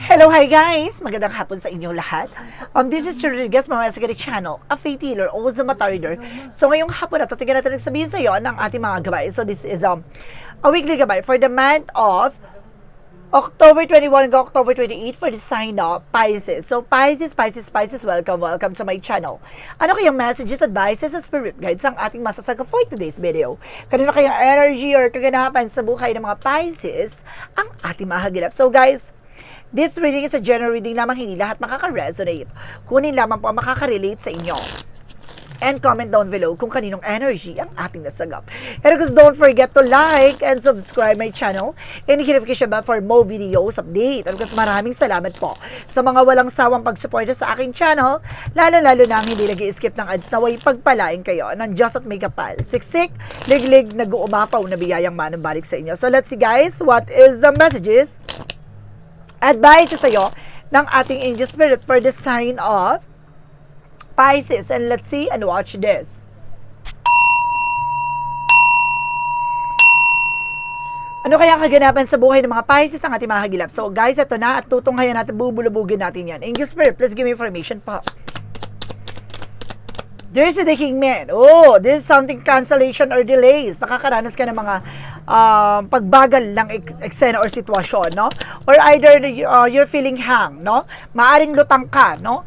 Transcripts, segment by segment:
Hello, hi guys! Magandang hapon sa inyong lahat. Um, this is Rodriguez, mga sa channel, a faith healer, also a reader. So ngayong hapon na to, tingnan natin sabihin sa iyo ng ating mga gabay. So this is um, a weekly gabay for the month of October 21 hanggang October 28 for the sign of Pisces. So Pisces, Pisces, Pisces, welcome, welcome to my channel. Ano kayang messages, advices, and spirit guides ang ating masasaga for today's video? Kanino kayang energy or kaganapan sa buhay ng mga Pisces ang ating mahagilap? So guys, This reading is a general reading lamang hindi lahat makaka-resonate. Kunin lamang po ang makaka-relate sa inyo. And comment down below kung kaninong energy ang ating nasagap. And of course, don't forget to like and subscribe my channel and notification bell for more videos update. And of course, maraming salamat po sa mga walang sawang pagsuporta sa aking channel, lalo-lalo na hindi nag skip ng ads naway pagpalain kayo ng Diyos at may kapal. Siksik, liglig, nag-uumapaw na biyayang manambalik sa inyo. So let's see guys, what is the messages advice sa iyo ng ating angel spirit for the sign of Pisces. And let's see and watch this. Ano kaya kaganapan sa buhay ng mga Pisces ang ating mga hagilap? So guys, ito na at tutunghayan natin, bubulubugin natin yan. Angel Spirit, please give me information pa. There's a the man. Oh, this is something cancellation or delays. Nakakaranas ka ng mga um, pagbagal ng ek- eksena or sitwasyon, no? Or either the, uh, you're feeling hang, no? Maaring lutang ka, no?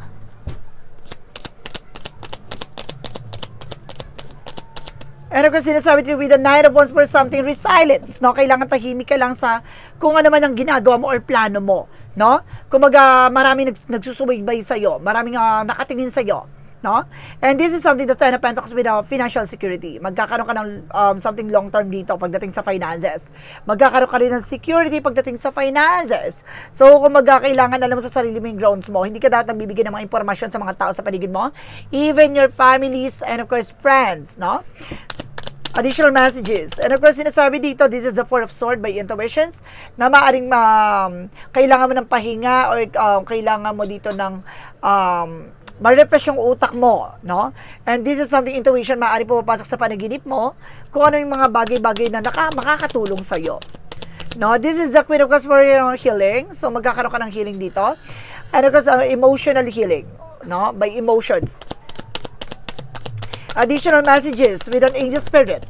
Of course, sinasabi din with the Nine of Wands for something, resilience, no? Kailangan tahimik ka lang sa kung ano man ang ginagawa mo or plano mo, no? Kumaga, maraming nag, nagsusubaybay sa'yo, maraming uh, nakatingin sa'yo, no? And this is something that Ten of Pentacles with uh, financial security. Magkakaroon ka ng um, something long-term dito pagdating sa finances. Magkakaroon ka rin ng security pagdating sa finances. So, kung magkakailangan, alam mo sa sarili mo yung grounds mo, hindi ka dapat nagbibigay ng mga impormasyon sa mga tao sa paligid mo, even your families and of course, friends, no? additional messages. And of course, sinasabi dito, this is the Four of Sword by intuitions, na maaring um, kailangan mo ng pahinga or um, kailangan mo dito ng um, ma-refresh yung utak mo, no? And this is something intuition, maaari pumapasok sa panaginip mo, kung ano yung mga bagay-bagay na naka, makakatulong sa'yo. No, this is the Queen of Cups for your healing. So, magkakaroon ka ng healing dito. And of course, uh, emotional healing, no? By emotions additional messages with an angel spirit.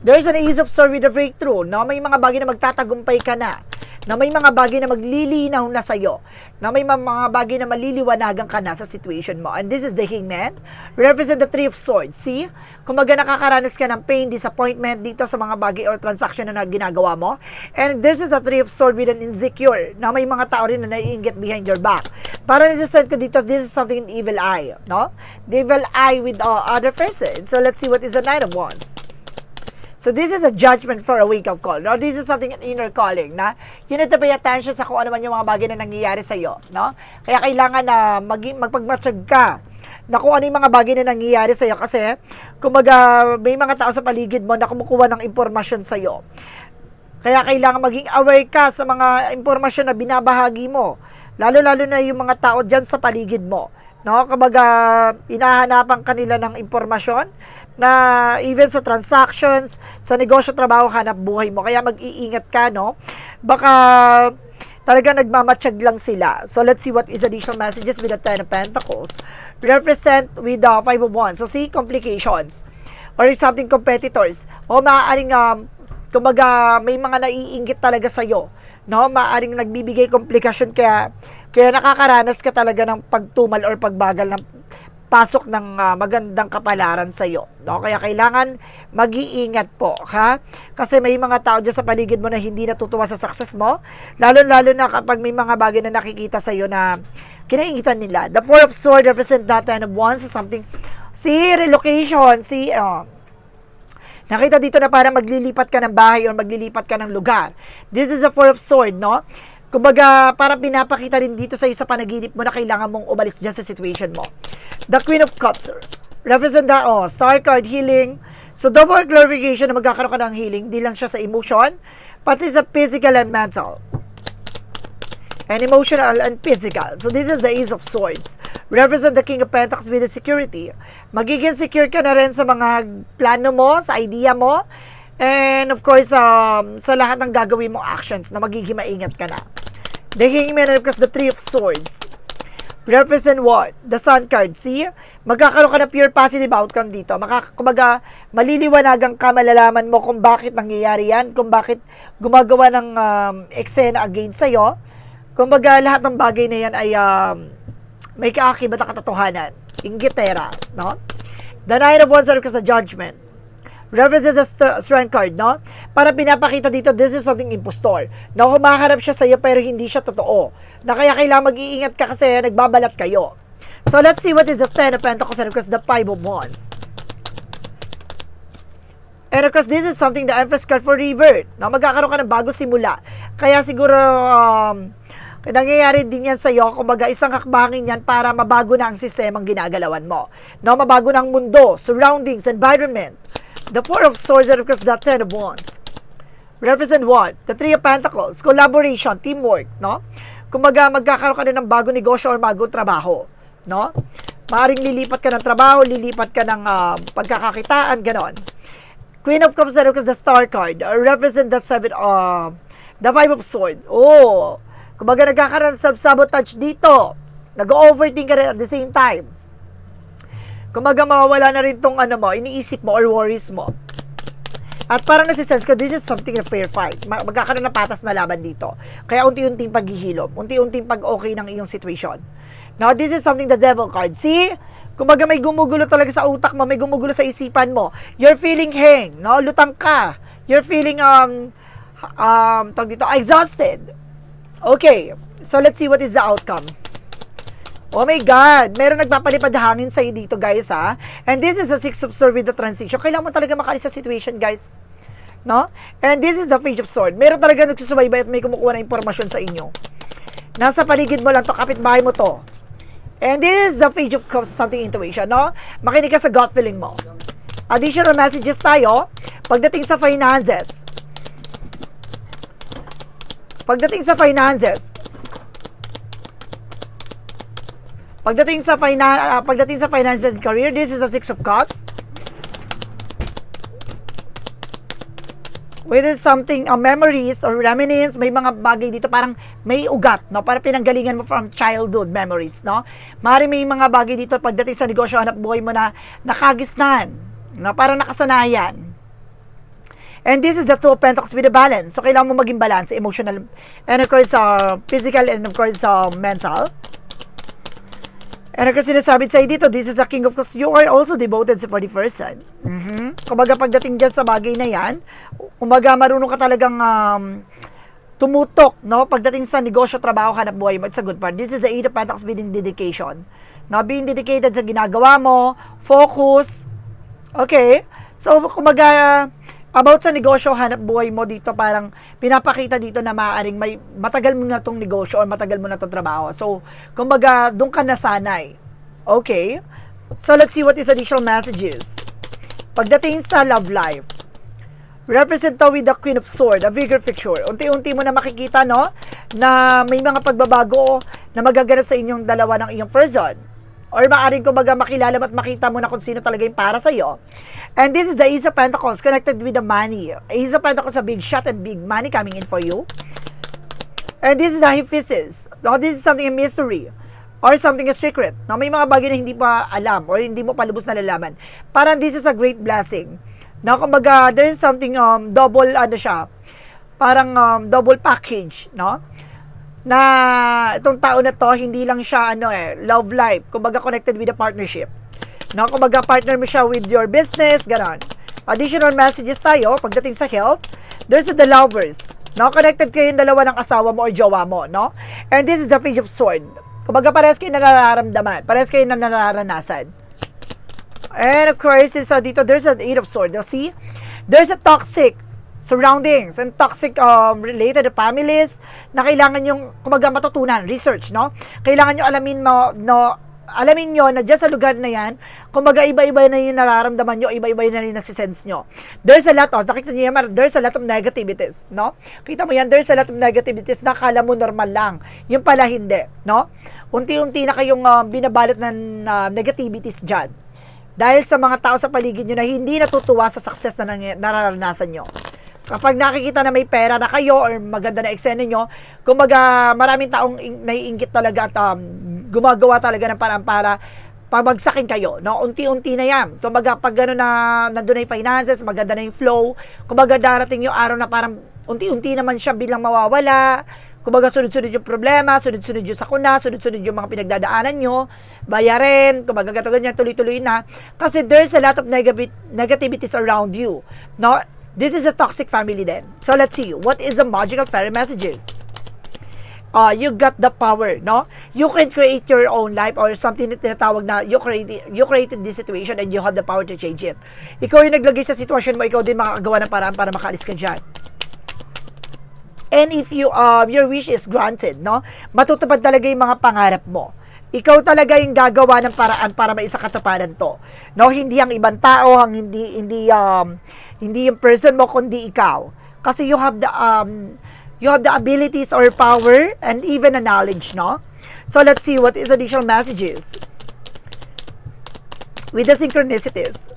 There's an ease of sword with a breakthrough na may mga bagay na magtatagumpay ka na na may mga bagay na maglilinaw na sa'yo, na may mga bagay na maliliwanagan ka na sa situation mo. And this is the Hangman, represent the Three of Swords. See? Kumaga nakakaranas ka ng pain, disappointment dito sa mga bagay or transaction na ginagawa mo. And this is the Three of Swords with an insecure, na may mga tao rin na naiingit behind your back. Para nasa-send ko dito, this is something an evil eye, no? The evil eye with uh, other person. So let's see what is the Knight of Wands. So this is a judgment for a wake up call. No? This is something an inner calling na you need to pay attention sa kung ano man yung mga bagay na nangyayari sa iyo, no? Kaya kailangan na mag magpagmatsyag ka na kung ano yung mga bagay na nangyayari sa iyo kasi kumaga may mga tao sa paligid mo na kumukuha ng impormasyon sa iyo. Kaya kailangan maging aware ka sa mga impormasyon na binabahagi mo. Lalo-lalo na yung mga tao diyan sa paligid mo. No, kumbaga inahanapan kanila ng impormasyon na even sa transactions, sa negosyo, trabaho, hanap buhay mo. Kaya mag-iingat ka, no? Baka talaga nagmamatsyag lang sila. So, let's see what is additional messages with the Ten of Pentacles. Represent with the Five of Wands. So, see, complications. Or something competitors. O maaaring, um, kumbaga, may mga naiingit talaga sa'yo. No? Maaaring nagbibigay komplikasyon kaya, kaya nakakaranas ka talaga ng pagtumal or pagbagal ng pasok ng uh, magandang kapalaran sa iyo. No? Kaya kailangan mag-iingat po, ha? Kasi may mga tao dyan sa paligid mo na hindi natutuwa sa success mo, lalo-lalo na kapag may mga bagay na nakikita sa iyo na kinaingitan nila. The Four of Swords represent that Ten of Wands or something. Si relocation, si uh, Nakita dito na para maglilipat ka ng bahay o maglilipat ka ng lugar. This is a Four of Sword, no? Kumbaga, para pinapakita rin dito sa sa panaginip mo na kailangan mong umalis dyan sa situation mo. The Queen of Cups, represent the, oh, Star card, healing. So, double clarification na magkakaroon ka ng healing, di lang siya sa emotion, pati sa physical and mental and emotional and physical. So this is the Ace of Swords. Represent the King of Pentacles with the security. Magiging secure ka na rin sa mga plano mo, sa idea mo, and of course, um, sa lahat ng gagawin mong actions na magiging maingat ka na. The Hangman, course, the Three of Swords. Represent what? The Sun card. See? Magkakaroon ka ng pure positive outcome dito. Maka, kumbaga, maliliwanagan ka, malalaman mo kung bakit nangyayari yan, kung bakit gumagawa ng um, eksena against sa'yo. Kumbaga, lahat ng bagay na yan ay um, may kaakibat na katotohanan. Ingitera, no? The Nine of Wands are sa judgment. References sa str- strength card, no? Para pinapakita dito, this is something impostor. Na humaharap siya sa'yo pero hindi siya totoo. Na kaya kailangan mag-iingat ka kasi nagbabalat kayo. So let's see what is the Ten of Pentacles and of course the Five of Wands. And of course, this is something the Empress card for revert. Na magkakaroon ka ng bago simula. Kaya siguro, um, nangyayari din yan sa'yo, kumbaga isang hakbangin yan para mabago na ang sistemang ginagalawan mo. No, mabago na ang mundo, surroundings, environment. The Four of Swords and of course the Ten of Wands. Represent what? The Three of Pentacles, collaboration, teamwork, no? Kumbaga magkakaroon ka din ng bago negosyo or bagong trabaho, no? Maaring lilipat ka ng trabaho, lilipat ka ng ah, pagkakakitaan, ganon. Queen of Cups and of course the Star card uh, represent the seven, uh, the Five of Swords. Oh, kumbaga nagkakaroon ng sabotage dito. Nag-overthink ka rin at the same time. Kumbaga mawawala na rin tong ano mo, iniisip mo or worries mo. At parang nasisense ko, this is something a fair fight. Ma- Magkakaroon ng patas na laban dito. Kaya unti-unting paghihilom, unti-unting pag-okay ng iyong situation. Now, this is something the devil card. See? Kumbaga may gumugulo talaga sa utak mo, may gumugulo sa isipan mo. You're feeling hang, no? Lutang ka. You're feeling, um, um, tawag dito, exhausted. Okay. So, let's see what is the outcome. Oh my God! Meron nagpapalipad hangin sa'yo dito, guys, ha? And this is the Six of Swords with the transition. Kailangan mo talaga makalis sa situation, guys. No? And this is the Page of Sword. Meron talaga nagsusubaybay at may kumukuha na impormasyon sa inyo. Nasa paligid mo lang to, kapitbahay mo to. And this is the Page of Cups, something intuition, no? Makinig ka sa gut feeling mo. Additional messages tayo. Pagdating sa finances. Pagdating sa finances. Pagdating sa fina- ah, pagdating sa finance and career, this is a Six of Cups. With something, uh, memories or reminiscence, may mga bagay dito parang may ugat, no? Para pinanggalingan mo from childhood memories, no? Mari may mga bagay dito pagdating sa negosyo, hanap buhay mo na nakagisnan, no? Parang nakasanayan. And this is the two of pentacles with a balance. So, kailangan mo maging balance, emotional, and of course, uh, physical, and of course, uh, mental. And ang sinasabi sa'yo dito, this is a king of cups. You are also devoted for the person. mm Kumbaga pagdating dyan sa bagay na yan, kumbaga marunong ka talagang um, tumutok, no? Pagdating sa negosyo, trabaho, hanap buhay mo, it's a good part. This is the eight of pentacles being dedication. No? Being dedicated sa ginagawa mo, focus, okay? So, kumbaga, about sa negosyo, hanap buhay mo dito, parang pinapakita dito na maaaring may matagal mo na tong negosyo or matagal mo na tong trabaho. So, kumbaga, doon ka nasanay. Okay? So, let's see what is additional messages. Pagdating sa love life, represent to with the Queen of Sword, a bigger picture. Unti-unti mo na makikita, no, na may mga pagbabago na magaganap sa inyong dalawa ng iyong person. Or maaaring kumbaga makilala mo at makita mo na kung sino talaga yung para sa'yo. And this is the Ace of Pentacles connected with the money. Ace of Pentacles, a big shot and big money coming in for you. And this is the Hephaestus. Now, this is something a mystery or something a secret. Now, may mga bagay na hindi pa alam or hindi mo palubos na lalaman. Parang this is a great blessing. Now, kumbaga, there is something um, double, ano siya, parang um, double package, no? Na itong tao na to, hindi lang siya, ano eh, love life. Kumbaga, connected with a partnership. No, kumbaga, partner mo siya with your business, ganon. Additional messages tayo, pagdating sa health, there's the lovers. No, connected kayo yung dalawa ng asawa mo or jowa mo, no? And this is the Page of Sword. Kumbaga, parehas kayo na nararamdaman. Parehas kayo na nararanasan. And of course, is, dito, there's an Eight of Swords. Now, see? There's a toxic surroundings and toxic um, related families na kailangan yung, kumaga matutunan, research, no? Kailangan nyo alamin mo, no, alamin nyo na dyan sa lugar na yan, kumbaga iba-iba na yung nararamdaman nyo, iba-iba na rin nasisense nyo. There's a lot of, nakita nyo yan, there's a lot of negativities, no? Kita mo yan, there's a lot of negativities na kala mo normal lang. Yung pala hindi, no? Unti-unti na kayong uh, binabalot ng uh, negativities dyan. Dahil sa mga tao sa paligid nyo na hindi natutuwa sa success na nararanasan nyo. Kapag nakikita na may pera na kayo or maganda na eksena nyo, kumbaga maraming taong in- naiingit talaga at um, gumagawa talaga ng parang para pabagsakin kayo, no? Unti-unti na yan. Kumbaga, pag gano'n na nandun na yung finances, maganda na yung flow, kumbaga darating yung araw na parang unti-unti naman siya bilang mawawala, kumbaga sunod-sunod yung problema, sunod-sunod yung sakuna, sunod-sunod yung mga pinagdadaanan nyo, bayarin, kumbaga gato ganyan, tuloy-tuloy na. Kasi there's a lot of negative, negativities around you, no? This is a toxic family then. So let's see, what is the magical fairy messages? uh, you got the power, no? You can create your own life or something na tinatawag na you created, you created this situation and you have the power to change it. Ikaw yung naglagay sa sitwasyon mo, ikaw din makakagawa ng paraan para makaalis ka dyan. And if you, uh, your wish is granted, no? Matutupad talaga yung mga pangarap mo. Ikaw talaga yung gagawa ng paraan para maisa katuparan to. No, hindi ang ibang tao, ang hindi hindi um hindi yung person mo kundi ikaw. Kasi you have the um you have the abilities or power and even a knowledge, no? So let's see what is additional messages. With the synchronicities.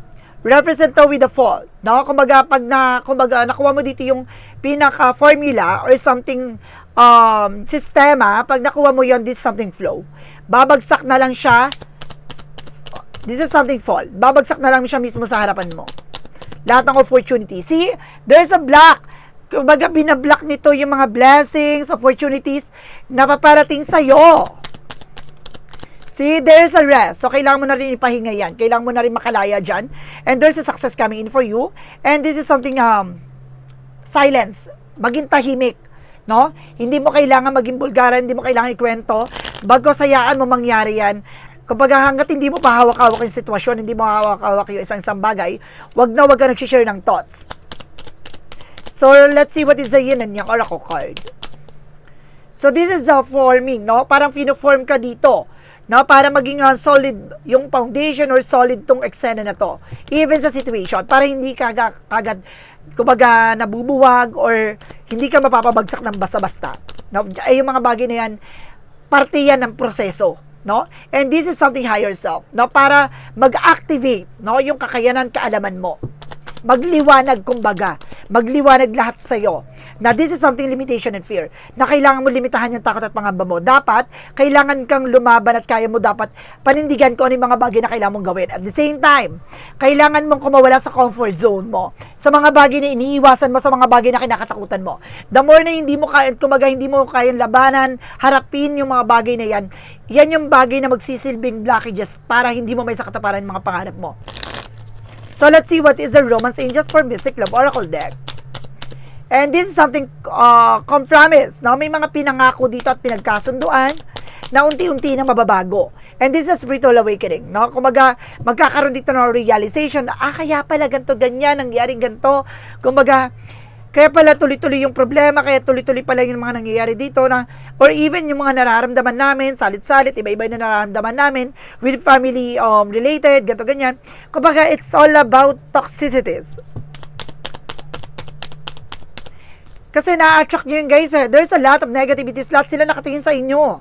Represent with the fall. No? Kumbaga, pag na, kumbaga, nakuha mo dito yung pinaka-formula or something um, sistema, pag nakuha mo yon this is something flow. Babagsak na lang siya. This is something fall. Babagsak na lang siya mismo sa harapan mo. Lahat ng opportunity. See, there's a block kumbaga binablock nito yung mga blessings, opportunities na paparating sa'yo. See, there's a rest. So, kailangan mo na rin ipahinga yan. Kailangan mo na rin makalaya dyan. And there's a success coming in for you. And this is something, um, silence. Maging tahimik. No? Hindi mo kailangan maging bulgaran, hindi mo kailangan ikwento. Bago sayaan mo mangyari yan, Kumbaga hanggat hindi mo pa hawak-hawak yung sitwasyon, hindi mo hawak-hawak yung isang isang bagay, wag na wag ka nag-share ng thoughts. So, let's see what is the yin and yang oracle card. So, this is a forming, no? Parang fino-form ka dito, no? Para maging uh, solid yung foundation or solid tong eksena na to. Even sa situation, para hindi ka agad, agad kumbaga, nabubuwag or hindi ka mapapabagsak ng basta-basta. No? Ay, yung mga bagay na yan, parte yan ng proseso no? And this is something higher self, no? Para mag-activate, no? Yung kakayanan, kaalaman mo. Magliwanag, kumbaga. Magliwanag lahat sa'yo. Na this is something limitation and fear. Na kailangan mo limitahan yung takot at pangamba mo. Dapat, kailangan kang lumaban at kaya mo dapat panindigan kung ano yung mga bagay na kailangan mong gawin. At the same time, kailangan mong kumawala sa comfort zone mo. Sa mga bagay na iniiwasan mo, sa mga bagay na kinakatakutan mo. The more na hindi mo kaya, kumaga hindi mo kayang labanan, harapin yung mga bagay na yan, yan yung bagay na magsisilbing blockages para hindi mo may sakataparan yung mga pangarap mo. So let's see what is the Romance Angels for Mystic Love Oracle deck. And this is something uh, compromise. No? May mga pinangako dito at pinagkasunduan na unti-unti na mababago. And this is a spiritual awakening. No? Kumaga, magkakaroon dito ng realization na, ah, kaya pala ganito, ganyan, nangyaring ganito. Kumaga, kaya pala tuloy-tuloy yung problema, kaya tuloy-tuloy pala yung mga nangyayari dito na, or even yung mga nararamdaman namin, salit-salit, iba-iba na nararamdaman namin with family um, related, ganto ganyan. Kumbaga, it's all about toxicities. Kasi na-attract nyo yun guys eh. There's a lot of negativities. Lahat sila nakatingin sa inyo.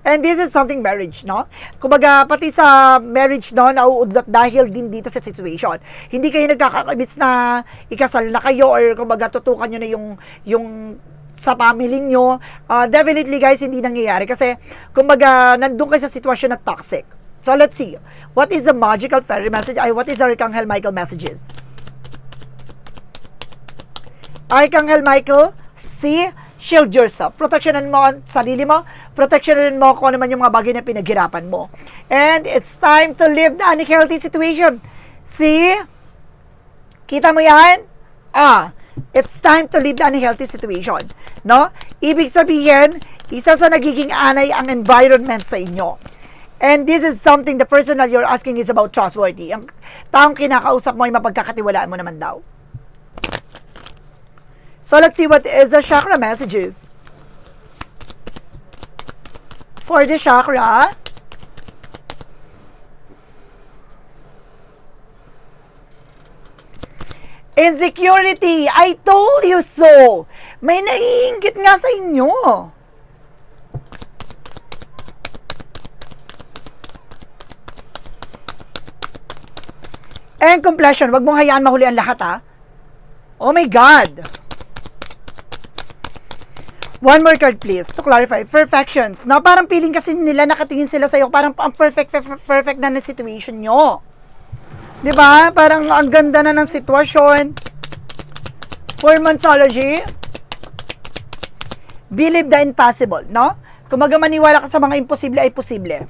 And this is something marriage, no? Kumbaga, pati sa marriage, no, nauudlat dahil din dito sa situation. Hindi kayo nagkakakabits na ikasal na kayo or kumbaga tutukan nyo na yung, yung sa family nyo. Uh, definitely guys, hindi nangyayari. Kasi, kumbaga, nandun kayo sa sitwasyon na toxic. So, let's see. What is the magical fairy message? Ay, what is the Archangel Michael messages? Archangel Michael, see, shield yourself. Protectionan mo ang sarili mo. Protectionan mo kung ano man yung mga bagay na pinaghirapan mo. And it's time to leave the unhealthy situation. See? Kita mo yan? Ah, it's time to leave the unhealthy situation. No? Ibig sabihin, isa sa nagiging anay ang environment sa inyo. And this is something the person that you're asking is about trustworthy. Ang taong kinakausap mo ay mapagkakatiwalaan mo naman daw. So let's see what is the chakra messages. For the chakra, Insecurity, I told you so. May naiingit nga sa inyo. And completion, wag mong hayaan mahuli ang lahat ha. Oh my God. One more card please to clarify. Perfections. No, parang feeling kasi nila nakatingin sila sa'yo. Parang ang perfect, perfect, na na situation nyo. 'Di ba? Parang ang ganda na ng sitwasyon. For Mansology, believe the impossible, no? Kung maga maniwala ka sa mga imposible ay posible.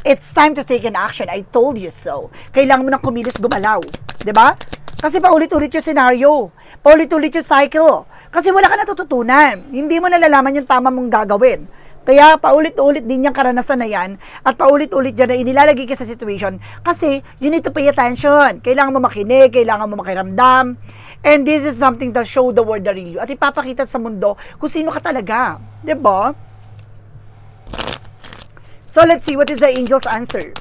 It's time to take an action. I told you so. Kailangan mo nang kumilos gumalaw. 'Di ba? Kasi paulit-ulit yung scenario. Paulit-ulit yung cycle. Kasi wala ka natututunan. Hindi mo nalalaman yung tama mong gagawin. Kaya paulit-ulit din yung karanasan na yan at paulit-ulit yan na inilalagay ka sa situation kasi you need to pay attention. Kailangan mo makinig, kailangan mo makiramdam. And this is something that show the world the real you. At ipapakita sa mundo kung sino ka talaga. ba? So let's see what is the angel's answer.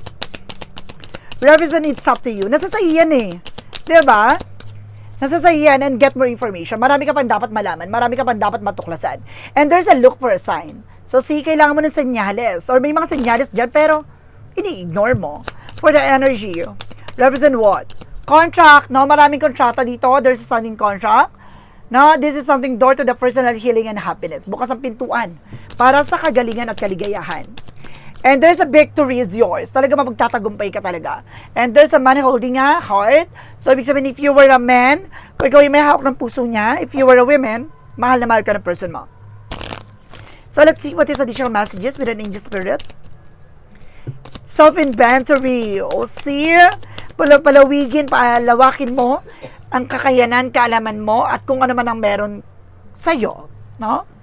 Represent it's up to you. Nasa sa yan eh. ba? Nasa sa yan and get more information. Marami ka pang dapat malaman. Marami ka pang dapat matuklasan. And there's a look for a sign. So see, kailangan mo ng senyales. Or may mga senyales dyan, pero ini-ignore mo. For the energy, represent what? Contract, no? Maraming kontrata dito. There's a signing contract. No, this is something door to the personal healing and happiness. Bukas ang pintuan para sa kagalingan at kaligayahan. And there's a victory is yours. Talaga mapagtatagumpay ka talaga. And there's a man holding a heart. So, ibig sabihin, if you were a man, kung ikaw yung may hawak ng puso niya, if you were a woman, mahal na mahal ka ng person mo. So, let's see what is additional messages with an angel spirit. Self-inventory. O, see? Pala palawigin, palawakin mo ang kakayanan, kaalaman mo, at kung ano man ang meron sa'yo. No?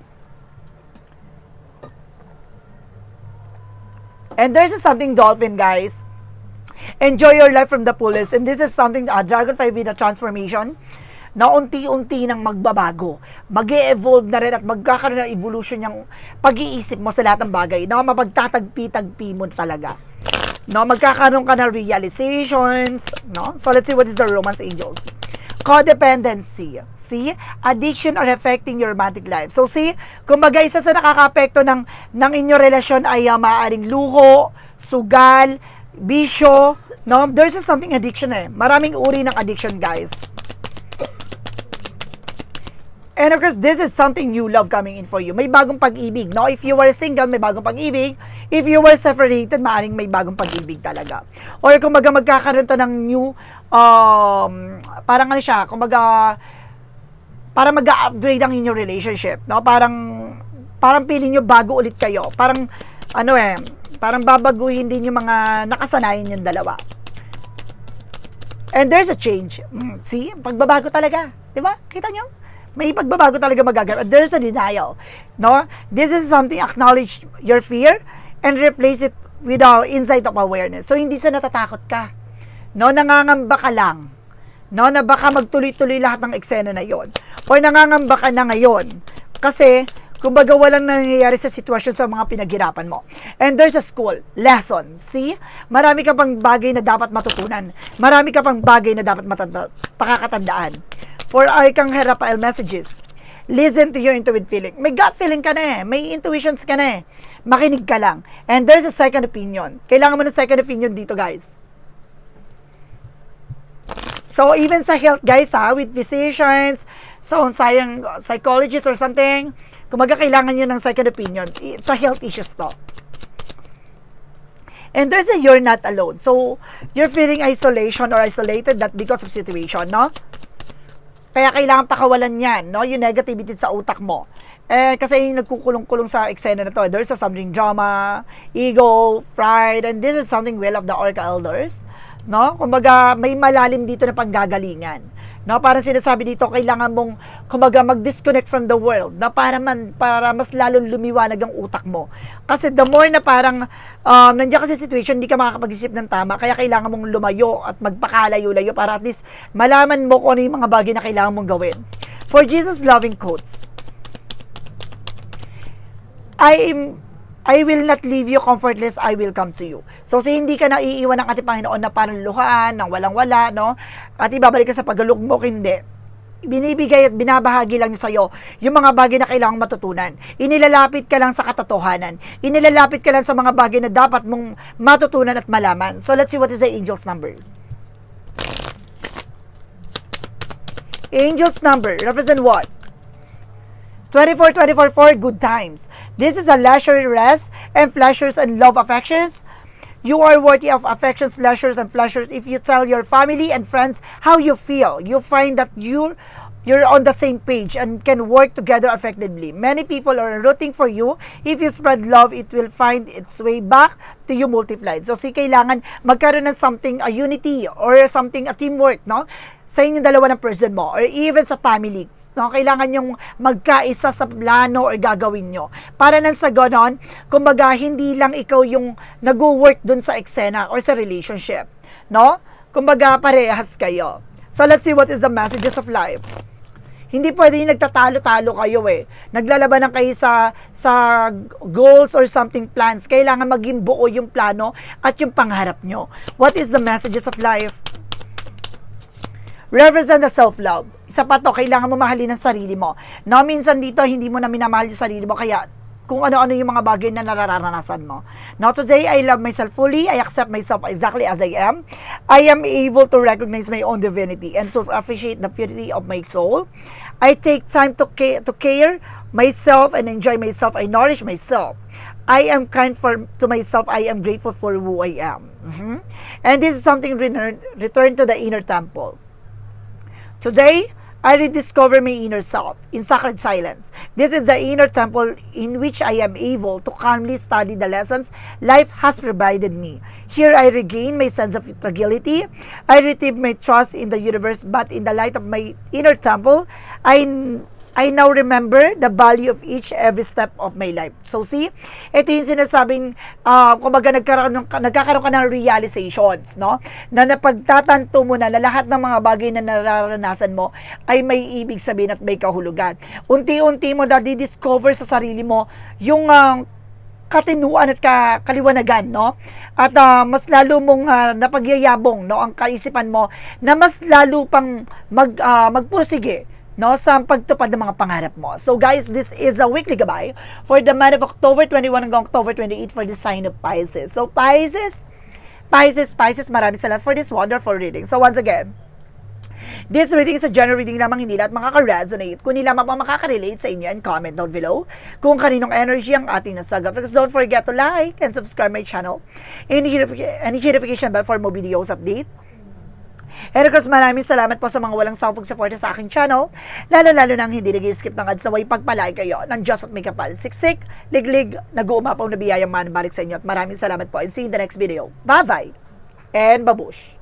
And there's something dolphin, guys. Enjoy your life from the fullest. And this is something, uh, Dragonfly with a transformation, na unti-unti nang magbabago. mag evolve na rin at magkakaroon ng evolution yung pag-iisip mo sa lahat ng bagay na mapagtatagpi-tagpi mo talaga. No, magkakaroon ka ng realizations, no? So let's see what is the romance angels. Codependency. See? Addiction are affecting your romantic life. So see, kumbaga isa sa nakakapekto ng, ng inyong relasyon ay uh, maaaring luho, sugal, bisyo, no? There's something addiction eh. Maraming uri ng addiction, guys. And of course, this is something new love coming in for you. May bagong pag-ibig. No? If you were single, may bagong pag-ibig. If you were separated, maaaring may bagong pag-ibig talaga. Or kung maga magkakaroon to ng new, um, parang ano siya, kung maga, para mag-upgrade ang inyong relationship. No? Parang, parang feeling nyo bago ulit kayo. Parang, ano eh, parang babaguhin din yung mga nakasanayan yung dalawa. And there's a change. Mm, see? Pagbabago talaga. Di ba? Kita nyo? May pagbabago talaga magaganap. There's a denial. No? This is something, acknowledge your fear and replace it with our insight of awareness. So, hindi sa natatakot ka. No? Nangangamba ka lang. No? Na baka magtuloy-tuloy lahat ng eksena na yon Or nangangamba ka na ngayon. Kasi, kumbaga walang nangyayari sa sitwasyon sa mga pinaghirapan mo. And there's a school, lesson. See? Marami ka pang bagay na dapat matutunan. Marami ka pang bagay na dapat matanda, pakakatandaan. For Arcangel Raphael messages, listen to your intuitive feeling. May gut feeling ka na eh. May intuitions ka na eh. Makinig ka lang. And there's a second opinion. Kailangan mo ng second opinion dito, guys. So, even sa health, guys, ha, with physicians, so, sayang psychologists or something, kumaga kailangan nyo ng second opinion. It's a health issues to. And there's a you're not alone. So, you're feeling isolation or isolated that because of situation, no? Kaya kailangan pakawalan yan, no? Yung negativity sa utak mo. Eh, kasi yung nagkukulong-kulong sa eksena na to, there's a something drama, ego, pride, and this is something well of the Orca Elders. No? Kumbaga, may malalim dito na panggagalingan. No, para sinasabi dito, kailangan mong kumbaga mag-disconnect from the world na para man para mas lalong lumiwanag ang utak mo. Kasi the more na parang um, nandiyan kasi situation, hindi ka makakapag-isip ng tama, kaya kailangan mong lumayo at magpakalayo-layo para at least malaman mo kung ano yung mga bagay na kailangan mong gawin. For Jesus loving quotes, I am I will not leave you comfortless, I will come to you. So, si hindi ka naiiwan ng ating Panginoon na parang luhaan, ng walang-wala, no? At ibabalik ka sa pagalugmok, hindi. Binibigay at binabahagi lang niya sa'yo yung mga bagay na kailangang matutunan. Inilalapit ka lang sa katotohanan. Inilalapit ka lang sa mga bagay na dapat mong matutunan at malaman. So, let's see what is the angel's number. Angel's number represent what? 24-24-4, good times. This is a leisure rest and pleasures and love affections. You are worthy of affections, leisures, and pleasures if you tell your family and friends how you feel. You find that you're you're on the same page and can work together effectively. Many people are rooting for you. If you spread love, it will find its way back to you multiplied. So, si kailangan magkaroon ng something, a unity or something, a teamwork, no? Sa inyong dalawa ng person mo or even sa family. No? Kailangan yung magkaisa sa plano or gagawin nyo. Para nang sa ganon, kumbaga, hindi lang ikaw yung nag-work dun sa eksena or sa relationship. No? Kumbaga, parehas kayo. So, let's see what is the messages of life. Hindi pwede yung nagtatalo-talo kayo eh. Naglalabanan kayo sa, sa goals or something plans. Kailangan maging buo yung plano at yung pangarap nyo. What is the messages of life? Represent the self-love. Isa pa to, kailangan mo mahalin ang sarili mo. No, minsan dito, hindi mo na minamahal yung sarili mo, kaya kung ano-ano yung mga bagay na nararanasan mo. Now today, I love myself fully. I accept myself exactly as I am. I am able to recognize my own divinity and to appreciate the purity of my soul. I take time to care, to care myself and enjoy myself. I nourish myself. I am kind for to myself. I am grateful for who I am. Mhm. And this is something return, return to the inner temple. Today, I rediscover my inner self in sacred silence. This is the inner temple in which I am able to calmly study the lessons life has provided me. Here I regain my sense of fragility. I retrieve my trust in the universe, but in the light of my inner temple, I I now remember the value of each every step of my life. So see, ito yung sinasabing, uh, kumbaga nagkaroon, nagkakaroon ka ng realizations, no? Na napagtatanto mo na, na lahat ng mga bagay na nararanasan mo ay may ibig sabihin at may kahulugan. Unti-unti mo na discover sa sarili mo yung uh, katinuan at ka, kaliwanagan, no? At uh, mas lalo mong uh, napagyayabong, no, ang kaisipan mo na mas lalo pang mag, uh, magpursige no sa pagtupad ng mga pangarap mo. So guys, this is a weekly gabay for the month of October 21 hanggang October 28 for the sign of Pisces. So Pisces, Pisces, Pisces, maraming salamat for this wonderful reading. So once again, This reading is a general reading lamang hindi lahat makaka-resonate. Kung hindi lamang pa makaka-relate sa inyo and comment down below kung kaninong energy ang ating nasaga. Please don't forget to like and subscribe my channel and hit any notification bell for more videos update. And of course, maraming salamat po sa mga walang sawang pagsuporta sa aking channel. Lalo-lalo nang hindi nag-skip ng ads na way pagpalay kayo ng Diyos at may kapal. Siksik, liglig, nag-uumapaw na biyayang man balik sa inyo. At maraming salamat po and see you in the next video. Bye-bye and babush!